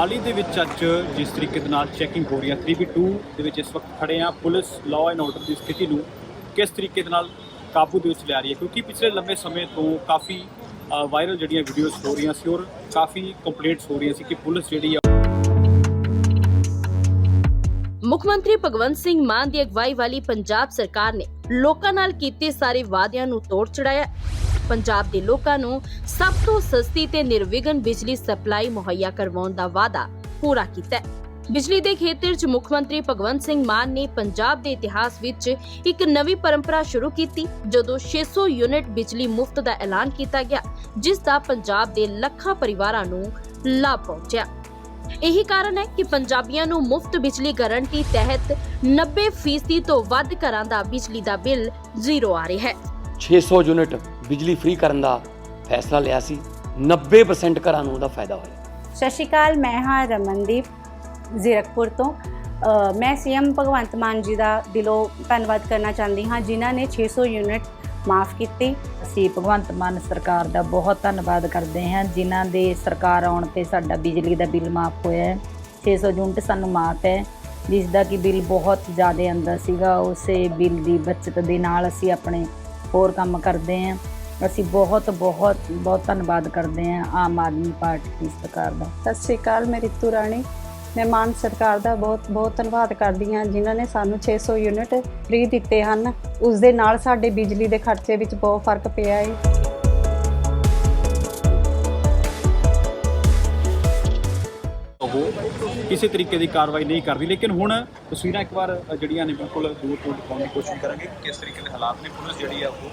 ਮੋਹਾਲੀ ਦੇ ਵਿੱਚ ਅੱਜ ਜਿਸ ਤਰੀਕੇ ਦੇ ਨਾਲ ਚੈਕਿੰਗ ਹੋ ਰਹੀ ਹੈ 3B2 ਦੇ ਵਿੱਚ ਇਸ ਵਕਤ ਖੜੇ ਆ ਪੁਲਿਸ ਲਾਅ ਐਂਡ ਆਰਡਰ ਦੀ ਸਥਿਤੀ ਨੂੰ ਕਿਸ ਤਰੀਕੇ ਦੇ ਨਾਲ ਕਾਬੂ ਦੇ ਵਿੱਚ ਲਿਆ ਰਹੀ ਹੈ? ਕਿਉਂਕਿ ਪਿਛਲੇ ਲੰਬੇ ਸਮੇਂ ਤੋਂ ਕਾਫੀ ਵਾਇਰਲ ਜਿਹੜੀਆਂ ਵੀਡੀਓਜ਼ ਹੋ ਰਹੀਆਂ ਸੀ ਔਰ ਕਾਫੀ ਕੰਪਲੇਂਟਸ ਹੋ ਰਹੀਆਂ ਸੀ ਕਿ ਪੁਲਿਸ ਜਿਹੜੀ ਮੁੱਖ ਮੰਤਰੀ ਭਗਵੰਤ ਸਿੰਘ ਮਾਨ ਦੀ ਅਗਵਾਈ ਵਾਲੀ ਪੰਜਾਬ ਸਰਕਾਰ ਨੇ ਲੋਕਾਂ ਨਾਲ ਕੀਤੇ ਸਾਰੇ ਵਾਅਦਿਆਂ ਨੂੰ ਤੋੜ ਚੜਾਇਆ। ਪੰਜਾਬ ਦੇ ਲੋਕਾਂ ਨੂੰ ਸਭ ਤੋਂ ਸਸਤੀ ਤੇ ਨਿਰਵਿਘਨ ਬਿਜਲੀ ਸਪਲਾਈ ਮੁਹੱਈਆ ਕਰਵਾਉਣ ਦਾ ਵਾਅਦਾ ਪੂਰਾ ਕੀਤਾ ਹੈ। ਬਿਜਲੀ ਦੇ ਖੇਤਰ 'ਚ ਮੁੱਖ ਮੰਤਰੀ ਭਗਵੰਤ ਸਿੰਘ ਮਾਨ ਨੇ ਪੰਜਾਬ ਦੇ ਇਤਿਹਾਸ ਵਿੱਚ ਇੱਕ ਨਵੀਂ ਪਰੰਪਰਾ ਸ਼ੁਰੂ ਕੀਤੀ, ਜਦੋਂ 600 ਯੂਨਿਟ ਬਿਜਲੀ ਮੁਫਤ ਦਾ ਐਲਾਨ ਕੀਤਾ ਗਿਆ, ਜਿਸ ਦਾ ਪੰਜਾਬ ਦੇ ਲੱਖਾਂ ਪਰਿਵਾਰਾਂ ਨੂੰ ਲਾਭ ਪਹੁੰਚਿਆ। ਇਹੀ ਕਾਰਨ ਹੈ ਕਿ ਪੰਜਾਬੀਆਂ ਨੂੰ ਮੁਫਤ ਬਿਜਲੀ ਗਾਰੰਟੀ ਤਹਿਤ 90% ਤੋਂ ਵੱਧ ਘਰਾਂ ਦਾ ਬਿਜਲੀ ਦਾ ਬਿੱਲ ਜ਼ੀਰੋ ਆ ਰਿਹਾ ਹੈ। 600 ਯੂਨਿਟ ਬਿਜਲੀ ਫ੍ਰੀ ਕਰਨ ਦਾ ਫੈਸਲਾ ਲਿਆ ਸੀ। 90% ਘਰਾਂ ਨੂੰ ਉਹਦਾ ਫਾਇਦਾ ਹੋਇਆ। ਸਤਿ ਸ਼੍ਰੀ ਅਕਾਲ ਮੈਂ ਹਾਂ ਰਮਨਦੀਪ ਜ਼ੀਰਕਪੁਰ ਤੋਂ। ਮੈਂ ਸੀਐਮ ਭਗਵੰਤ ਮਾਨ ਜੀ ਦਾ ਦਿਲੋਂ ਧੰਨਵਾਦ ਕਰਨਾ ਚਾਹੁੰਦੀ ਹਾਂ ਜਿਨ੍ਹਾਂ ਨੇ 600 ਯੂਨਿਟ ਮਾਫ ਕੀਤੀ। ਅਸੀਂ ਭਗਵੰਤ ਮਾਨ ਸਰਕਾਰ ਦਾ ਬਹੁਤ ਧੰਨਵਾਦ ਕਰਦੇ ਹਾਂ ਜਿਨ੍ਹਾਂ ਦੇ ਸਰਕਾਰ ਆਉਣ ਤੇ ਸਾਡਾ ਬਿਜਲੀ ਦਾ ਬਿੱਲ ਮਾਫ ਹੋਇਆ ਹੈ। 600 ਯੂਨਿਟ ਸਾਨੂੰ ਮਾਫ ਹੈ। ਜਿਸ ਦਾ ਕਿ ਬਿੱਲ ਬਹੁਤ ਜ਼ਿਆਦਾ ਆਉਂਦਾ ਸੀਗਾ ਉਸੇ ਬਿੱਲ ਦੀ ਬਚਤ ਦੇ ਨਾਲ ਅਸੀਂ ਆਪਣੇ ਹੋਰ ਕੰਮ ਕਰਦੇ ਹਾਂ। ਅਸੀਂ ਬਹੁਤ ਬਹੁਤ ਬਹੁਤ ਧੰਨਵਾਦ ਕਰਦੇ ਹਾਂ ਆਮ ਆਦਮੀ ਪਾਰਟੀ ਦੀ ਸਰਕਾਰ ਦਾ। ਸਤਿ ਸ਼੍ਰੀ ਅਕਾਲ ਮੈਂ ਰਿਤੂ ਰਾਣੀ। ਮੈਂ ਮਾਨ ਸਰਕਾਰ ਦਾ ਬਹੁਤ ਬਹੁਤ ਧੰਨਵਾਦ ਕਰਦੀ ਹਾਂ ਜਿਨ੍ਹਾਂ ਨੇ ਸਾਨੂੰ 600 ਯੂਨਿਟ ਫ੍ਰੀ ਦਿੱਤੇ ਹਨ। ਉਸ ਦੇ ਨਾਲ ਸਾਡੇ ਬਿਜਲੀ ਦੇ ਖਰਚੇ ਵਿੱਚ ਬਹੁਤ ਫ਼ਰਕ ਪਿਆ ਹੈ ਉਹ ਕਿਸੇ ਤਰੀਕੇ ਦੀ ਕਾਰਵਾਈ ਨਹੀਂ ਕਰਦੀ ਲੇਕਿਨ ਹੁਣ ਤਸਵੀਰਾਂ ਇੱਕ ਵਾਰ ਜਿਹੜੀਆਂ ਨੇ ਬਿਲਕੁਲ ਦੂਰ ਤੋਂ ਦਿਖਾਉਣ ਦੀ ਕੋਸ਼ਿਸ਼ ਕਰਾਂਗੇ ਕਿ ਕਿਸ ਤਰੀਕੇ ਦੇ ਹਾਲਾਤ ਨੇ ਪੁਲਿਸ ਜਿਹੜੀ ਆ ਉਹ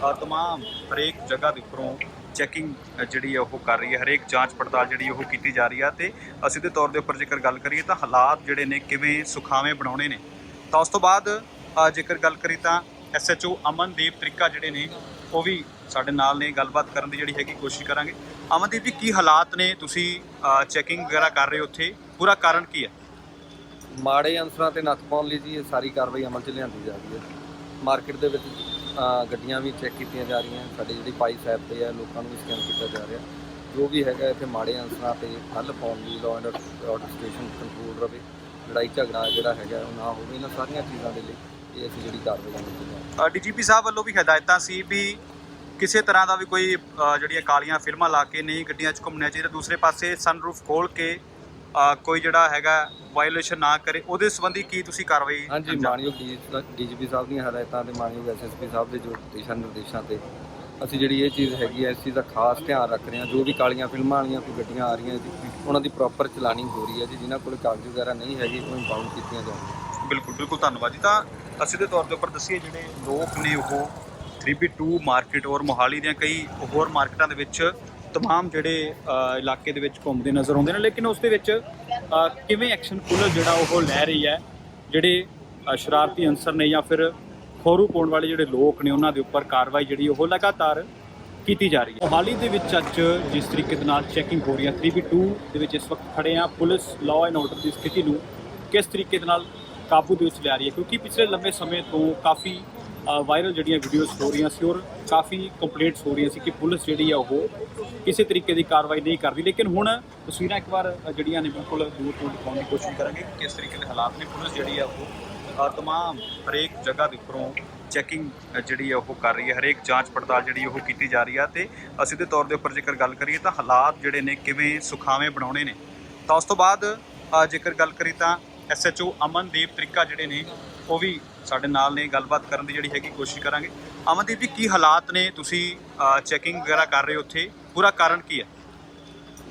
ਅ, ਤਮਾਮ ਹਰੇਕ ਜਗ੍ਹਾ ਦੇ ਉੱਪਰੋਂ ਚੈਕਿੰਗ ਜਿਹੜੀ ਆ ਉਹ ਕਰ ਰਹੀ ਹੈ ਹਰੇਕ ਜਾਂਚ ਪੜਤਾਲ ਜਿਹੜੀ ਉਹ ਕੀਤੀ ਜਾ ਰਹੀ ਹੈ ਤੇ ਅਸੀਂ ਦੇ ਤੌਰ ਦੇ ਉੱਪਰ ਜੇਕਰ ਗੱਲ ਕਰੀਏ ਤਾਂ ਹਾਲਾਤ ਜਿਹੜੇ ਨੇ ਕਿਵੇਂ ਸੁਖਾਵੇਂ ਬਣਾਉਣੇ ਨੇ ਤਾਂ ਉਸ ਤੋਂ ਬਾਅਦ ਜੇਕਰ ਗੱਲ ਕਰੀ ਤਾਂ ਐਸਐਚਓ ਅਮਨਦੀਪ ਤ੍ਰਿਕਾ ਜਿਹੜੇ ਨੇ ਉਹ ਵੀ ਸਾਡੇ ਨਾਲ ਨੇ ਗੱਲਬਾਤ ਕਰਨ ਦੀ ਜਿਹੜੀ ਹੈਗੀ ਕੋਸ਼ਿਸ਼ ਕਰਾਂਗੇ ਅਮਨਦੀਪ ਜੀ ਕੀ ਹਾਲਾਤ ਨੇ ਤੁਸੀਂ ਚੈਕਿੰਗ ਵਗੈਰਾ ਕਰ ਰਹੇ ਹੋ ਉੱਥੇ ਪੂਰਾ ਕਾਰਨ ਕੀ ਹੈ ਮਾੜੇ ਅਨਸਰਾਂ ਤੇ ਨੱਥ ਪਾਉਣ ਲਈ ਜੀ ਇਹ ਸਾਰੀ ਕਾਰਵਾਈ ਅਮਲ 'ਚ ਲਿਆਂਦੀ ਜਾ ਰਹੀ ਹੈ ਮਾਰਕੀਟ ਦੇ ਵਿੱਚ ਅ, ਗੱਡੀਆਂ ਵੀ ਚੈੱਕ ਕੀਤੀਆਂ ਜਾ ਰਹੀਆਂ ਸਾਡੀ ਜਿਹੜੀ ਪਾਈ ਸਾਹਿਬ ਤੇ ਆ ਲੋਕਾਂ ਨੂੰ ਵੀ ਸਕੈਨ ਕੀਤਾ ਜਾ ਰਿਹਾ। ਜੋ ਵੀ ਹੈਗਾ ਇੱਥੇ ਮਾੜੇ ਅਨਸਰਾਂ ਤੇ ਹੱਲ ਪਾਉਣ ਲਈ law and order station control ਰਵੇ ਲੜਾਈ ਝਗੜਾ ਜਿਹੜਾ ਹੈਗਾ ਉਹ ਨਾ ਹੋਵੇ ਇਹਨਾਂ ਸਾਰੀਆਂ ਚੀਜ਼ਾਂ ਦੇ ਲਈ ਇਹ ਅਸੀਂ ਜਿਹੜੀ ਕਾਰਵਾਈ ਅਮਲ 'ਚ ਲਿਆ ਡੀਜੀਪੀ ਸਾਹਿਬ ਵੱਲੋਂ ਵੀ ਹਦਾਇਤਾਂ ਸੀ ਵੀ ਕਿਸੇ ਤਰ੍ਹਾਂ ਦਾ ਵੀ ਕੋਈ ਅ, ਜਿਹੜੀਆਂ ਕਾਲੀਆਂ ਫਿਲਮਾਂ ਲਾ ਕੇ ਨਹੀਂ ਗੱਡੀਆਂ 'ਚ ਘੁੰਮਣਾ ਚਾਹੀਦਾ ਦੂਸਰੇ ਪਾਸੇ ਸਨਰੂਫ ਖੋਲ ਕੇ ਕੋਈ ਜਿਹੜਾ ਹੈਗਾ ਵਾਇਓਲੇਸ਼ਨ ਨਾ ਕਰੇ ਉਹਦੇ ਸੰਬੰਧੀ ਕੀ ਤੁਸੀਂ ਕਾਰਵਾਈ ਹਾਂਜੀ ਮਾਨਯੋਗ ਡੀਜੀਪੀ ਸਾਹਿਬ ਦੀਆਂ ਹਦਾਇਤਾਂ ਤੇ ਮਾਨਯੋਗ ਐਸਐਸਪੀ ਸਾਹਿਬ ਦੇ ਜੋ ਦਿਸ਼ਾ ਨਿਰਦੇਸ਼ਾਂ ਤੇ ਅਸੀਂ ਜਿਹੜੀ ਇਹ ਚੀਜ਼ ਹੈਗੀ ਹੈ ਇਸ ਚੀਜ਼ ਦਾ ਖਾਸ ਧਿਆਨ ਰੱਖ ਰਹੇ ਹਾਂ। ਜੋ ਵੀ ਕਾਲੀਆਂ ਫਿਲਮਾਂ ਵਾਲੀਆਂ ਕੋਈ ਗੱਡੀਆਂ ਆ ਰਹੀਆਂ ਜੀ ਉਹਨਾਂ ਦੀ ਪ੍ਰੋਪਰ ਚਲਾਣੀ ਹੋ ਰਹੀ ਹੈ ਜੀ ਜਿਨ੍ਹਾਂ ਕੋਲ ਕਾਗਜ਼ ਵਗੈਰਾ ਨਹੀਂ ਹੈਗੇ ਉਹ ਇੰਪਾਊਂਡ ਕੀਤੀਆਂ ਜਾਣ। ਬਿਲਕੁਲ ਬਿਲਕੁਲ ਧੰਨਵਾਦ ਜੀ। ਤਾਂ ਅਸੀਂ ਦੇ ਤੌਰ ਦੇ ਉੱਪਰ ਦੱਸੀਏ ਜਿਹੜੇ ਲੋਕ ਨੇ ਉਹ 3B2 ਮਾਰਕੀਟ ਔਰ ਮੋਹਾਲੀ ਦੀਆਂ ਕਈ ਹੋਰ ਮਾਰਕੀਟਾਂ ਦੇ ਵਿੱਚ ਤਮਾਮ ਜਿਹੜੇ ਇਲਾਕੇ ਦੇ ਵਿੱਚ ਘੁੰਮਦੇ ਨਜ਼ਰ ਆਉਂਦੇ ਨੇ ਲੇਕਿਨ ਉਸ ਦੇ ਵਿੱਚ ਕਿਵੇਂ ਐਕਸ਼ਨ ਪੁਲਿਸ ਜਿਹੜਾ ਉਹ ਲੈ ਰਹੀ ਹੈ ਜਿਹੜੇ ਸ਼ਰਾਰਤੀ ਅਨਸਰ ਨੇ ਜਾਂ ਫਿਰ ਖੋਰੂ ਪਾਉਣ ਵਾਲੇ ਜਿਹੜੇ ਲੋਕ ਨੇ ਉਹਨਾਂ ਦੇ ਉੱਪਰ ਕਾਰਵਾਈ ਜਿਹੜੀ ਉਹ ਲਗਾਤਾਰ ਕੀਤੀ ਜਾ ਰਹੀ ਹੈ ਮੋਹਾਲੀ ਦੇ ਵਿੱਚ ਅੱਜ ਜਿਸ ਤਰੀਕੇ ਦੇ ਨਾਲ ਚੈਕਿੰਗ ਹੋ ਰਹੀ ਹੈ 3B2 ਦੇ ਵਿੱਚ ਇਸ ਵਕਤ ਖੜੇ ਆ ਪੁਲਿਸ ਲਾਅ ਐਂਡ ਆਰਡਰ ਦੀ ਸਥਿਤੀ ਨੂੰ ਕਿਸ ਤਰੀਕੇ ਦੇ ਨਾਲ ਕਾਬੂ ਦੇ ਵਿੱਚ ਲਿਆ ਰਹੀ ਹੈ ਕਿਉਂਕਿ ਪਿਛਲੇ ਲੰਬੇ ਸਮੇਂ ਤੋਂ ਕਾਫੀ ਵਾਇਰਲ ਜਿਹੜੀਆਂ ਵੀਡੀਓਜ਼ ਹੋ ਰਹੀਆਂ ਸੀ ਔਰ ਕਾਫੀ ਕੰਪਲੇਂਟਸ ਹੋ ਰਹੀਆਂ ਸੀ ਕਿ ਪੁਲਿਸ ਜਿਹੜੀ ਆ ਉਹ ਕਿਸੇ ਤਰੀਕੇ ਦੀ ਕਾਰਵਾਈ ਨਹੀਂ ਕਰਦੀ। ਲੇਕਿਨ ਹੁਣ ਤਸਵੀਰਾਂ ਇੱਕ ਵਾਰ ਜਿਹੜੀਆਂ ਨੇ ਬਿਲਕੁਲ ਦੂਰ ਤੋਂ ਦਿਖਾਉਣ ਦੀ ਕੋਸ਼ਿਸ਼ ਕਰਾਂਗੇ ਕਿ ਕਿਸ ਤਰੀਕੇ ਦੇ ਹਾਲਾਤ ਨੇ। ਪੁਲਿਸ ਜਿਹੜੀ ਆ ਉਹ ਤਮਾਮ ਹਰੇਕ ਜਗ੍ਹਾ ਦੇ ਉੱਪਰੋਂ ਚੈਕਿੰਗ ਜਿਹੜੀ ਆ ਉਹ ਕਰ ਰਹੀ ਹੈ। ਹਰੇਕ ਜਾਂਚ ਪੜਤਾਲ ਜਿਹੜੀ ਉਹ ਕੀਤੀ ਜਾ ਰਹੀ ਆ ਤੇ ਅਸੀਂ ਦੇ ਤੌਰ ਦੇ ਉੱਪਰ ਜੇਕਰ ਗੱਲ ਕਰੀਏ ਤਾਂ ਹਾਲਾਤ ਜਿਹੜੇ ਨੇ ਕਿਵੇਂ ਸੁਖਾਵੇਂ ਬਣਾਉਣੇ ਨੇ। ਤਾਂ ਉਸ ਤੋਂ ਬਾਅਦ ਜੇਕਰ ਗੱਲ ਕਰੀ ਤਾਂ ਐਸਐਚਓ ਅਮਨਦੀਪ ਤ੍ਰਿਕਾ ਜਿਹੜੇ ਨੇ, ਉਹ ਵੀ ਸਾਡੇ ਨਾਲ ਨੇ, ਗੱਲਬਾਤ ਕਰਨ ਦੀ ਜਿਹੜੀ ਹੈਗੀ ਕੋਸ਼ਿਸ਼ ਕਰਾਂਗੇ। ਅਮਨਦੀਪ ਜੀ, ਕੀ ਹਾਲਾਤ ਨੇ? ਤੁਸੀਂ ਚੈਕਿੰਗ ਵਗੈਰਾ ਕਰ ਰਹੇ ਹੋ ਉੱਥੇ। ਪੂਰਾ ਕਾਰਨ ਕੀ ਹੈ?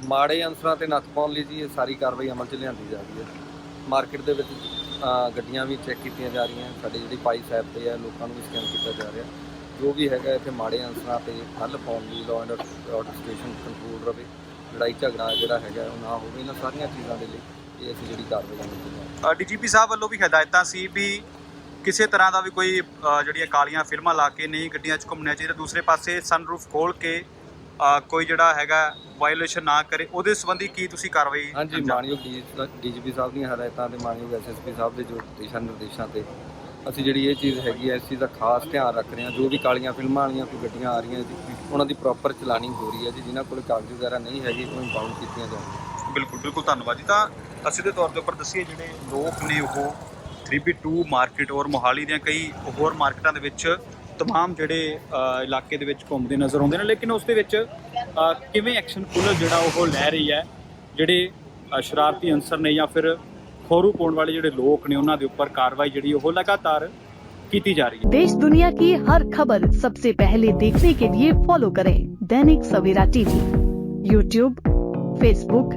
ਮਾੜੇ ਅਨਸਰਾਂ ਤੇ ਨੱਥ ਪਾਉਣ ਲਈ ਜੀ ਇਹ ਸਾਰੀ ਕਾਰਵਾਈ ਅਮਲ 'ਚ ਲਿਆਂਦੀ ਜਾ ਰਹੀ ਹੈ। ਮਾਰਕੀਟ ਦੇ ਵਿੱਚ ਗੱਡੀਆਂ ਵੀ ਚੈੱਕ ਕੀਤੀਆਂ ਜਾ ਰਹੀਆਂ। ਸਾਡੇ ਜਿਹੜੀ ਪਾਈ ਸਾਹਿਬ ਤੇ ਹੈ ਲੋਕਾਂ ਨੂੰ ਵੀ ਸਕੈਨ ਕੀਤਾ ਜਾ ਰਿਹਾ। ਜੋ ਵੀ ਹੈਗਾ ਇੱਥੇ ਮਾੜੇ ਅਨਸਰਾਂ ਤੇ ਹੱਲ ਪਾਉਣ ਲਈ law and order station control ਰਵੇ। ਲੜਾਈ ਝਗੜਾ ਜਿਹੜਾ ਹੈਗਾ, ਉਹ ਨਾ ਹੋਵੇ ਇਹਨਾਂ ਸਾਰੀਆਂ ਚੀਜ਼ਾਂ ਦੇ ਲਈ। ਇਹ ਅਸੀਂ ਜਿਹੜੀ ਕਾਰਵਾਈ 'ਚ ਲਿਆ ਡੀਜੀਪੀ ਸਾਹਿਬ ਵੱਲੋਂ ਵੀ ਹਦਾਇਤਾਂ ਸੀ ਵੀ ਕਿਸੇ ਤਰ੍ਹਾਂ ਦਾ ਵੀ ਕੋਈ ਅ, ਜਿਹੜੀਆਂ ਕਾਲੀਆਂ ਫਿਲਮਾਂ ਲਾ ਕੇ ਨਹੀਂ ਗੱਡੀਆਂ 'ਚ ਘੁੰਮਣਾ ਚਾਹੀਦਾ ਦੂਸਰੇ ਪਾਸੇ ਸਨਰੂਫ ਖੋਲ ਕੇ ਅ, ਕੋਈ ਜਿਹੜਾ ਹੈਗਾ ਵਾਇਓਲੇਸ਼ਨ ਨਾ ਕਰੇ ਉਹਦੇ ਸੰਬੰਧੀ ਕੀ ਤੁਸੀਂ ਕਾਰਵਾਈ ਹਾਂਜੀ ਅੰਜਾਮ- ਮਾਨਯੋਗ ਡੀਜੀਪੀ ਸਾਹਿਬ ਦੀਆਂ ਹਦਾਇਤਾਂ ਤੇ ਮਾਨਯੋਗ ਐਸਐਸਪੀ ਸਾਹਿਬ ਦੇ ਜੋ ਦਿਸ਼ਾ ਨਿਰਦੇਸ਼ਾਂ ਤੇ ਅਸੀਂ ਜਿਹੜੀ ਇਹ ਚੀਜ਼ ਹੈਗੀ ਹੈ ਇਸ ਚੀਜ਼ ਦਾ ਖਾਸ ਧਿਆਨ ਰੱਖ ਰਹੇ ਹਾਂ। ਜੋ ਵੀ ਕਾਲੀਆਂ ਫਿਲਮਾਂ ਵਾਲੀਆਂ ਕੋਈ ਗੱਡੀਆਂ ਆ ਰਹੀਆਂ ਜੀ ਉਹਨਾਂ ਦੀ ਪ੍ਰੋਪਰ ਚਲਾਣੀ ਹੋ ਰਹੀ ਹੈ ਜੀ ਜਿਨ੍ਹਾਂ ਕੋਲ ਕਾਗਜ਼ ਵਗੈਰਾ ਨਹੀਂ ਹੈਗੇ ਉਹ ਇੰਪਾਊਂਡ ਕੀਤੀਆਂ ਜਾਣ। ਬਿਲਕੁਲ ਬਿਲਕੁਲ ਧੰਨਵਾਦ ਜੀ। ਤਾਂ ਅਸੀਂ ਦੇ ਤੌਰ ਦੇ ਉੱਪਰ ਦੱਸੀਏ ਜਿਹੜੇ ਲੋਕ ਨੇ ਉਹ 3B2 ਮਾਰਕੀਟ ਔਰ ਮੋਹਾਲੀ ਦੀਆਂ ਕਈ ਹੋਰ ਮਾਰਕੀਟਾਂ ਦੇ ਵਿੱਚ ਤਮਾਮ ਜਿਹੜੇ ਅ, ਇਲਾਕੇ ਦੇ ਵਿੱਚ ਘੁੰਮਦੇ ਨਜ਼ਰ ਆਉਂਦੇ ਨੇ ਲੇਕਿਨ ਉਸ ਦੇ ਵਿੱਚ ਅ, ਕਿਵੇਂ ਐਕਸ਼ਨ ਪੁਲਿਸ ਜਿਹੜਾ ਉਹ ਲੈ ਰਹੀ ਹੈ ਜਿਹੜੇ ਅ, ਸ਼ਰਾਰਤੀ ਅਨਸਰ ਨੇ ਜਾਂ ਫਿਰ ਖੋਰੂ ਪਾਉਣ ਵਾਲੇ ਜਿਹੜੇ ਲੋਕ ਨੇ ਉਹਨਾਂ ਦੇ ਉੱਪਰ ਕਾਰਵਾਈ ਜਿਹੜੀ ਉਹ ਲਗਾਤਾਰ ਕੀਤੀ ਜਾ ਰਹੀ ਹੈ देश दुनिया की हर खबर सबसे पहले देखने के लिए फॉलो करें Dainik Savera TV YouTube Facebook